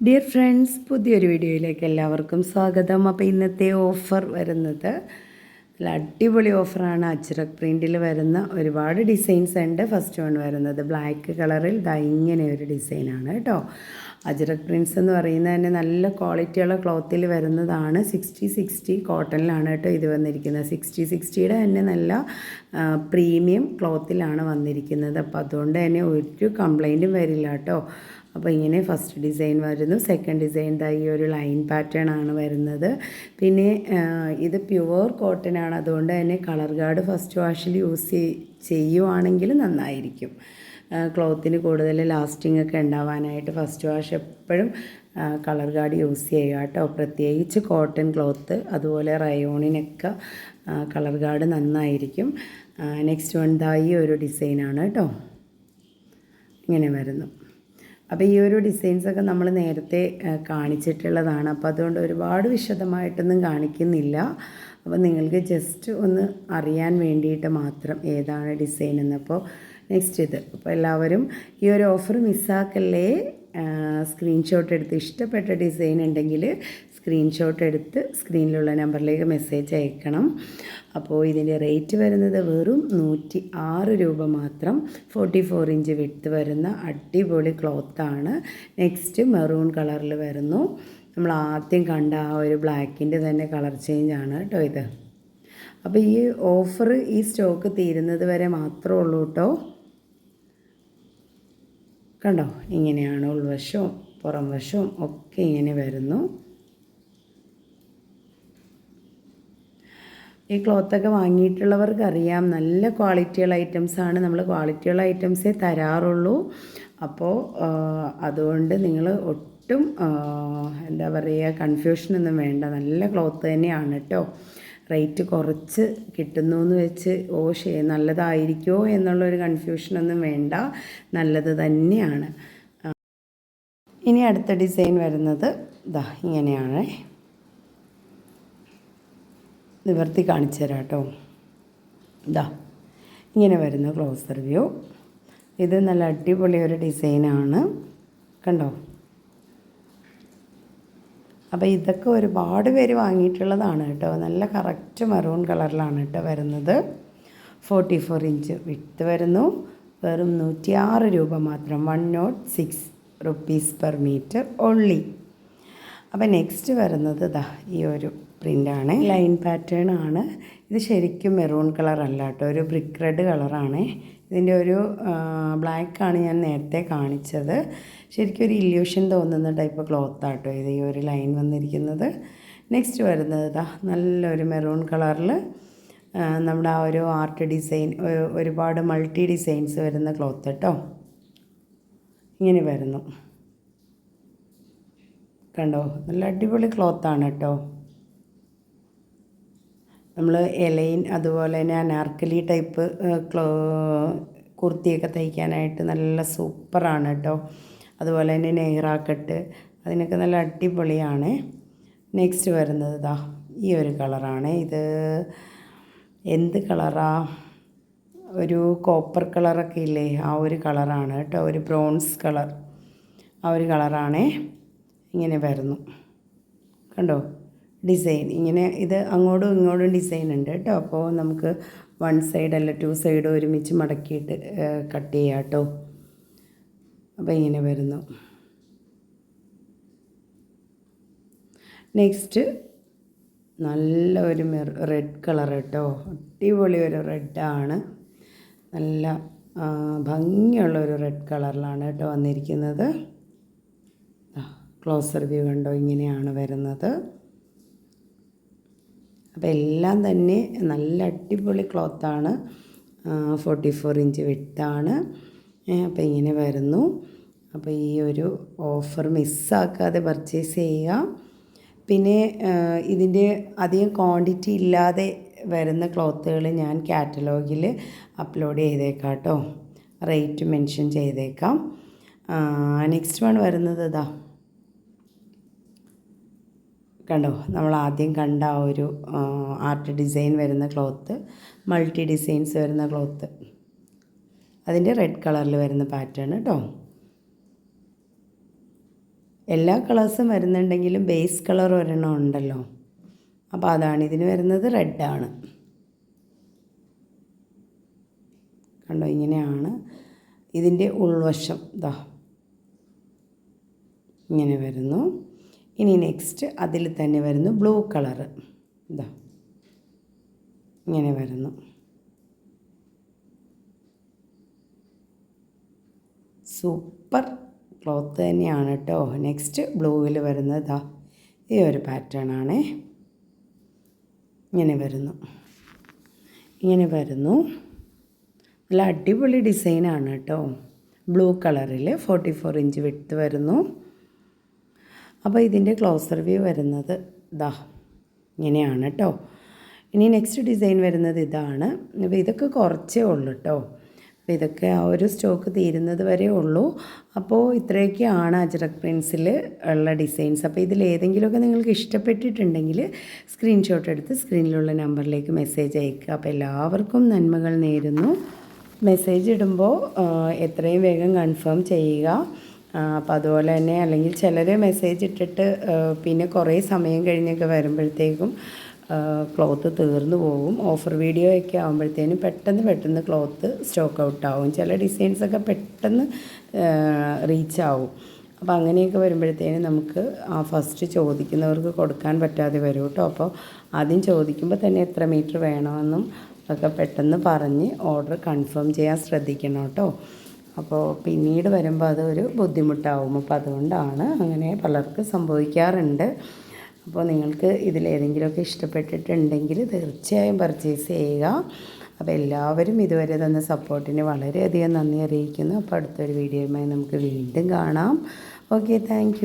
Dear friends പുതിയൊരു വീഡിയോയിലേക്ക് എല്ലാവർക്കും സ്വാഗതം. അപ്പോൾ ഇന്നത്തെ ഓഫർ വരുന്നത് നല്ല അടിപൊളി ഓഫറാണ് അജ്രക് പ്രിന്റിൽ വരുന്ന ഒരുപാട് ഡിസൈൻസ് ഉണ്ട്. ഫസ്റ്റ് വൺ വരുന്നത് ബ്ലാക്ക് കളറിൽ ദാ ഇങ്ങനെ ഒരു ഡിസൈനാണ് കേട്ടോ അജ്രക് പ്രിൻസ് എന്ന് പറയുന്നത് തന്നെ നല്ല ക്വാളിറ്റിയുള്ള ക്ലോത്തിൽ വരുന്നതാണ്. സിക്സ്റ്റി സിക്സ്റ്റി കോട്ടണിലാണ് കേട്ടോ ഇത് വന്നിരിക്കുന്നത്. സിക്സ്റ്റി സിക്സ്റ്റിയുടെ തന്നെ നല്ല പ്രീമിയം ക്ലോത്തിലാണ് വന്നിരിക്കുന്നത്. അപ്പോൾ അതുകൊണ്ട് തന്നെ ഒരു കംപ്ലൈന്റും വരില്ല കേട്ടോ അപ്പോൾ ഇങ്ങനെ ഫസ്റ്റ് ഡിസൈൻ വരുന്നു. സെക്കൻഡ് ഡിസൈൻ ദാ ഈ ഒരു ലൈൻ പാറ്റേൺ ആണ് വരുന്നത്. പിന്നെ ഇത് പ്യുവർ കോട്ടൺ ആണ്. അതുകൊണ്ട് തന്നെ കളർ ഗാർഡ് ഫസ്റ്റ് വാഷിൽ യൂസ് ചെയ്യുവാണെങ്കിൽ നന്നായിരിക്കും. ക്ലോത്തിന് കൂടുതൽ ലാസ്റ്റിംഗ് ഒക്കെ ഉണ്ടാവാനായിട്ട് ഫസ്റ്റ് വാഷ് എപ്പോഴും കളർ ഗാർഡ് യൂസ് ചെയ്യുക കേട്ടോ. പ്രത്യേകിച്ച് കോട്ടൺ ക്ലോത്ത് അതുപോലെ റയോണിനൊക്കെ കളർ ഗാർഡ് നന്നായിരിക്കും. നെക്സ്റ്റ് വൺ ദായി ഒരു ഡിസൈനാണ് കേട്ടോ. ഇങ്ങനെ വരുന്നു. അപ്പോൾ ഈ ഒരു ഡിസൈൻസൊക്കെ നമ്മൾ നേരത്തെ കാണിച്ചിട്ടുള്ളതാണ്. അപ്പോൾ അതുകൊണ്ട് ഒരുപാട് വിശദമായിട്ടൊന്നും കാണിക്കുന്നില്ല. അപ്പോൾ നിങ്ങൾക്ക് ജസ്റ്റ് ഒന്ന് അറിയാൻ വേണ്ടിയിട്ട് മാത്രം ഏതാണ് ഡിസൈൻ എന്നപ്പോൾ നെക്സ്റ്റ് ഇത്. അപ്പോൾ എല്ലാവരും ഈ ഒരു ഓഫർ മിസ്സാക്കല്ലേ സ്ക്രീൻഷോട്ട് എടുത്ത് ഇഷ്ടപ്പെട്ട ഡിസൈൻ ഉണ്ടെങ്കിൽ സ്ക്രീൻഷോട്ട് എടുത്ത് സ്ക്രീനിലുള്ള നമ്പറിലേക്ക് മെസ്സേജ് അയക്കണം. അപ്പോൾ ഇതിന്റെ റേറ്റ് വരുന്നത് വെറും നൂറ്റി ആറ് രൂപ മാത്രം. ഫോർട്ടി ഫോർ ഇഞ്ച് വിട്ട് വരുന്ന അടിപൊളി ക്ലോത്താണ് നെക്സ്റ്റ് മെറൂൺ കളറിൽ വരുന്നു. നമ്മൾ ആദ്യം കണ്ട ആ ഒരു ബ്ലാക്കിന്റെ തന്നെ കളർ ചേഞ്ച് ആണ് കേട്ടോ ഇത്. അപ്പോൾ ഈ ഓഫർ ഈ സ്റ്റോക്ക് തീരുന്നത് വരെ മാത്രമേ ഉള്ളൂ കേട്ടോ കണ്ടോ? ഇങ്ങനെയാണ് ഉൾവശവും പുറം വശവും ഒക്കെ ഇങ്ങനെ വരുന്നു. ഈ ക്ലോത്തൊക്കെ വാങ്ങിയിട്ടുള്ളവർക്ക് അറിയാം. നല്ല ക്വാളിറ്റിയുള്ള ഐറ്റംസാണ് നമ്മൾ ക്വാളിറ്റിയുള്ള ഐറ്റംസേ തരാറുള്ളൂ. അപ്പോൾ അതുകൊണ്ട് നിങ്ങൾ ഒട്ടും എന്താ പറയുക കൺഫ്യൂഷനൊന്നും വേണ്ട. നല്ല ക്ലോത്ത് തന്നെയാണ് കേട്ടോ റേറ്റ് കുറച്ച് കിട്ടുന്നു എന്ന് വെച്ച് ഓ ഷേ നല്ലതായിരിക്കുമോ എന്നുള്ളൊരു കൺഫ്യൂഷനൊന്നും വേണ്ട. നല്ലത് തന്നെയാണ്. ഇനി അടുത്ത ഡിസൈൻ വരുന്നത് ഇതാ ഇങ്ങനെയാണ്. നിവർത്തി കാണിച്ചു തരാം കേട്ടോ. ഇതാ ഇങ്ങനെ വരുന്ന ക്ലോസർ വ്യൂ ഇത് നല്ല അടിപൊളി ഒരു ഡിസൈനാണ് കണ്ടോ? അപ്പോൾ ഇതൊക്കെ ഒരുപാട് പേര് വാങ്ങിയിട്ടുള്ളതാണ് കേട്ടോ. നല്ല കറക്റ്റ് മെറൂൺ കളറിലാണ് കേട്ടോ വരുന്നത്. ഫോർട്ടി ഫോർ ഇഞ്ച് വിട്ട് വരുന്നു. വെറും നൂറ്റിയാറ് രൂപ മാത്രം. One nought six rupees per metre only അപ്പോൾ നെക്സ്റ്റ് വരുന്നത് ഇതാ ഈ ഒരു പ്രിന്റാണ് ലൈൻ പാറ്റേൺ ആണ്. ഇത് ശരിക്കും മെറൂൺ കളർ അല്ല കേട്ടോ. ഒരു ബ്രിക്ക് റെഡ് കളറാണ്. ഇതിന്റെ ഒരു ബ്ലാക്കാണ് ഞാൻ നേരത്തെ കാണിച്ചത്. ശരിക്കും ഒരു ഇല്യൂഷൻ തോന്നുന്ന ടൈപ്പ് ക്ലോത്ത് ആട്ടോ ഇത് ഈ ഒരു ലൈൻ വന്നിരിക്കുന്നത്. നെക്സ്റ്റ് വരുന്നത് ഇതാ നല്ലൊരു മെറൂൺ കളറിൽ നമ്മുടെ ആ ഒരു ആർട്ട് ഡിസൈൻ ഒരുപാട് മൾട്ടി ഡിസൈൻസ് വരുന്ന ക്ലോത്ത് കേട്ടോ. ഇങ്ങനെ വരുന്നു. കണ്ടോ? നല്ല അടിപൊളി ക്ലോത്താണ് കേട്ടോ. നമ്മൾ എലൈൻ അതുപോലെ തന്നെ അനാർക്കലി ടൈപ്പ് ക്ലോ കുർത്തിയൊക്കെ തയ്ക്കാനായിട്ട് നല്ല സൂപ്പറാണ് കേട്ടോ. അതുപോലെ തന്നെ നെഹ്റാക്കട്ട് അതിനൊക്കെ നല്ല അടിപൊളിയാണ്. നെക്സ്റ്റ് വരുന്നത് ഇതാ ഈ ഒരു കളറാണ്. ഇത് എന്ത് കളറാ? ഒരു കോപ്പർ കളറൊക്കെ ഇല്ലേ ആ ഒരു കളറാണ് കേട്ടോ. ഒരു ബ്രോൺസ് കളർ ആ ഒരു കളറാണേ. ഇങ്ങനെ വരുന്നു. കണ്ടോ? ഡിസൈൻ. ഇങ്ങനെ ഇത് അങ്ങോട്ടും ഇങ്ങോട്ടും ഡിസൈൻ ഉണ്ട് കേട്ടോ. അപ്പോൾ നമുക്ക് വൺ സൈഡ് അല്ല ടു സൈഡ് ഒരുമിച്ച് മടക്കിയിട്ട് കട്ട് ചെയ്യാം കേട്ടോ. അപ്പോൾ ഇങ്ങനെ വരുന്നു. നെക്സ്റ്റ് നല്ല ഒരു റെഡ് കളർ കേട്ടോ. അടിപൊളി ഒരു റെഡാണ് നല്ല ഭംഗിയുള്ള ഒരു റെഡ് കളറിലാണ് കേട്ടോ വന്നിരിക്കുന്നത്. ക്ലോസർ വ്യൂ കണ്ടോ? ഇങ്ങനെയാണ് വരുന്നത്. അപ്പോൾ എല്ലാം തന്നെ നല്ല അടിപൊളി ക്ലോത്താണ് ഫോർട്ടി ഫോർ ഇഞ്ച് വിട്ടാണ്. അപ്പോൾ ഇങ്ങനെ വരുന്നു. അപ്പോൾ ഈ ഒരു ഓഫർ മിസ്സാക്കാതെ പർച്ചേസ് ചെയ്യുക. പിന്നെ ഇതിന്റെ അധികം ക്വാണ്ടിറ്റി ഇല്ലാതെ വരുന്ന ക്ലോത്തുകൾ ഞാൻ കാറ്റലോഗിൽ അപ്ലോഡ് ചെയ്തേക്കാം കേട്ടോ. റേറ്റ് മെൻഷൻ ചെയ്തേക്കാം. നെക്സ്റ്റ് വൺ വരുന്നത് ഇതാ. കണ്ടോ? നമ്മൾ ആദ്യം കണ്ട ആ ഒരു ആർട്ട് ഡിസൈൻ വരുന്ന ക്ലോത്ത് മൾട്ടി ഡിസൈൻസ് വരുന്ന ക്ലോത്ത് അതിന്റെ റെഡ് കളറിൽ വരുന്ന പാറ്റേൺ കേട്ടോ എല്ലാ കളേഴ്സും വരുന്നുണ്ടെങ്കിലും ബേസ് കളർ ഒരെണ്ണം ഉണ്ടല്ലോ. അപ്പോൾ അതാണ് ഇതിന് വരുന്നത് റെഡാണ് കണ്ടോ? ഇങ്ങനെയാണ് ഇതിന്റെ ഉൾവശം. ഇതാ ഇങ്ങനെ വരുന്നു. ഇനി നെക്സ്റ്റ് അതിൽ തന്നെ വരുന്നു ബ്ലൂ കളറ് ഇതാ ഇങ്ങനെ വരുന്നു. സൂപ്പർ ക്ലോത്ത് തന്നെയാണ് കേട്ടോ നെക്സ്റ്റ് ബ്ലൂവിൽ വരുന്നത് ഇതാ ഈ ഒരു പാറ്റേൺ ആണ്. ഇങ്ങനെ വരുന്നു. ഇങ്ങനെ വരുന്നു. നല്ല അടിപൊളി ഡിസൈനാണ് കേട്ടോ ബ്ലൂ കളറിൽ ഫോർട്ടി ഫോർ ഇഞ്ച് വിട്ട് വരുന്നു. അപ്പോൾ ഇതിന്റെ ക്ലോസർ വ്യൂ വരുന്നത് ഇതാ ഇങ്ങനെയാണ് കേട്ടോ ഇനി നെക്സ്റ്റ് ഡിസൈൻ വരുന്നത് ഇതാണ്. അപ്പോൾ ഇതൊക്കെ കുറച്ചേ ഉള്ളൂ കേട്ടോ അപ്പോൾ ഇതൊക്കെ ആ ഒരു സ്റ്റോക്ക് തീരുന്നത് വരെ ഉള്ളൂ. അപ്പോൾ ഇത്രയൊക്കെയാണ് അജ്രക് പ്രിൻസിൽ ഉള്ള ഡിസൈൻസ് അപ്പോൾ ഇതിൽ ഏതെങ്കിലുമൊക്കെ നിങ്ങൾക്ക് ഇഷ്ടപ്പെട്ടിട്ടുണ്ടെങ്കിൽ സ്ക്രീൻഷോട്ട് എടുത്ത് സ്ക്രീനിലുള്ള നമ്പറിലേക്ക് മെസ്സേജ് അയക്കുക. അപ്പോൾ എല്ലാവർക്കും നന്മകൾ നേരുന്നു. മെസ്സേജ് ഇടുമ്പോൾ എത്രയും വേഗം കൺഫേം ചെയ്യുക. അപ്പോൾ അതുപോലെ തന്നെ അല്ലെങ്കിൽ ചിലർ മെസ്സേജ് ഇട്ടിട്ട് പിന്നെ കുറേ സമയം കഴിഞ്ഞൊക്കെ വരുമ്പോഴത്തേക്കും ക്ലോത്ത് തീർന്നു പോകും. ഓഫർ വീഡിയോ ഒക്കെ ആകുമ്പോഴത്തേനും പെട്ടെന്ന് പെട്ടെന്ന് ക്ലോത്ത് സ്റ്റോക്ക് ഔട്ട് ആവും. ചില ഡിസൈൻസൊക്കെ പെട്ടെന്ന് റീച്ച് ആവും. അപ്പോൾ അങ്ങനെയൊക്കെ വരുമ്പോഴത്തേനും നമുക്ക് ആ ഫസ്റ്റ് ചോദിക്കുന്നവർക്ക് കൊടുക്കാൻ പറ്റാതെ വരും കേട്ടോ. അപ്പോൾ ആദ്യം ചോദിക്കുമ്പോൾ തന്നെ എത്ര മീറ്റർ വേണമെന്നും ഒക്കെ പെട്ടെന്ന് പറഞ്ഞ് ഓർഡർ കൺഫേം ചെയ്യാൻ ശ്രദ്ധിക്കണം കേട്ടോ. അപ്പോൾ പിന്നീട് വരുമ്പോൾ അതൊരു ബുദ്ധിമുട്ടാവും. അപ്പോൾ അതുകൊണ്ടാണ് അങ്ങനെ പലർക്കും സംഭവിക്കാറുണ്ട്. അപ്പോൾ നിങ്ങൾക്ക് ഇതിലേതെങ്കിലുമൊക്കെ ഇഷ്ടപ്പെട്ടിട്ടുണ്ടെങ്കിൽ തീർച്ചയായും പർച്ചേസ് ചെയ്യുക. അപ്പോൾ എല്ലാവരും ഇതുവരെ തന്ന സപ്പോർട്ടിന് വളരെയധികം നന്ദി അറിയിക്കുന്നു. അപ്പോൾ അടുത്തൊരു വീഡിയോയുമായി നമുക്ക് വീണ്ടും കാണാം. Okay thank